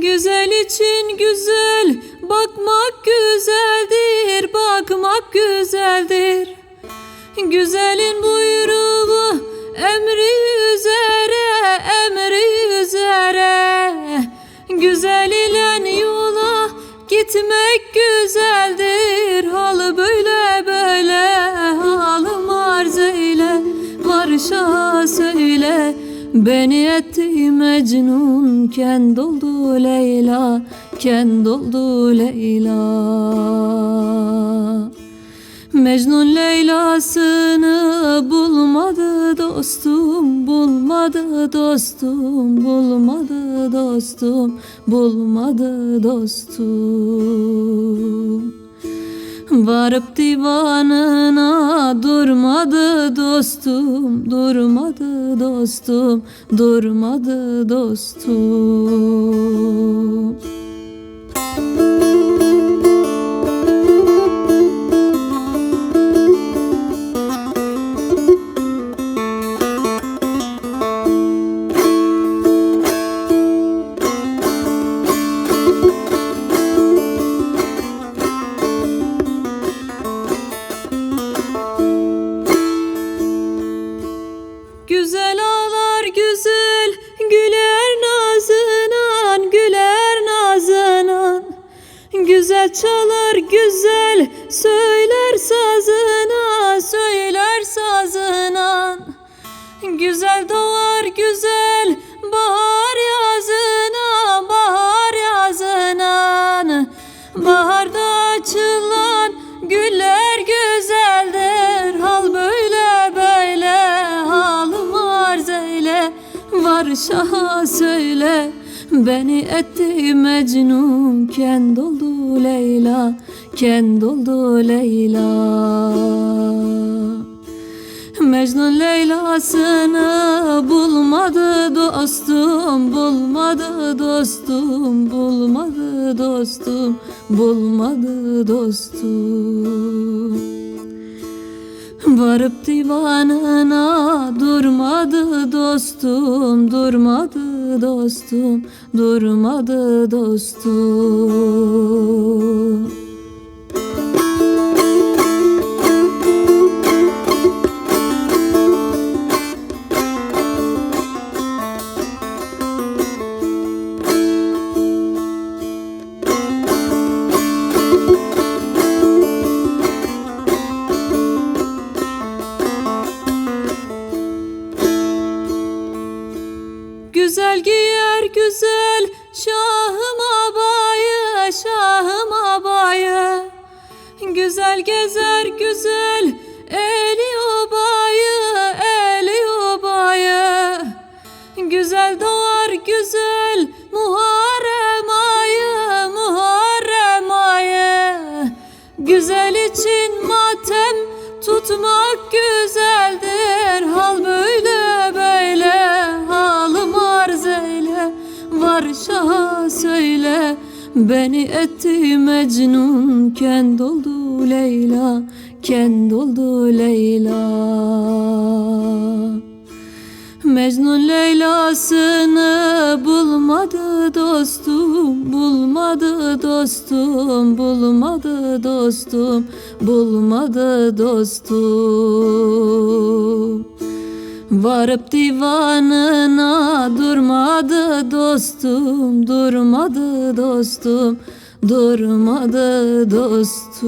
Güzelin güzel, bakmak güzeldir, bakmak güzeldir. Güzelin buyruğu emri üzere, emri üzere. Güzel ile yola gitmek güzeldir. Halı böyle böyle, halım arz eyle, varşa söyle. Beni Mecnun, kend oldu Leyla, kend oldu Leyla. Mecnun Leyla'sını bulmadı dostum, bulmadı dostum, bulmadı dostum, bulmadı dostum. Varıp divanına durmadı dostum, durmadı dostum, durmadı dostum. Çalar güzel, söyler sazına, söyler sazına. Güzel doğar güzel, bahar yazına, bahar yazına. Baharda açılan güller güzeldir. Hal böyle böyle, halım arz eyle. Var şaha söyle, beni etti Mecnun. Kend oldu Leyla, kend oldu Leyla. Mecnun Leyla'sını bulmadı dostum, bulmadı dostum, bulmadı dostum, bulmadı dostum. Varıp divanına durmadı dostum, durmadı dostum, durmadı dostum. Güzel gezer güzel. Eli obayı eli obayı Güzel doğar güzel. Muharrem ayı Muharrem ayı. Güzel için matem tutmak güzeldir Beni etti Mecnun Kend oldu Leyla Kend oldu Leyla Mecnun Leyla'sını bulmadı dostum, bulmadı dostum, bulmadı dostum, bulmadı dostum. Varıp divanına durmadı dostum, durmadı dostum, durmadı dostum.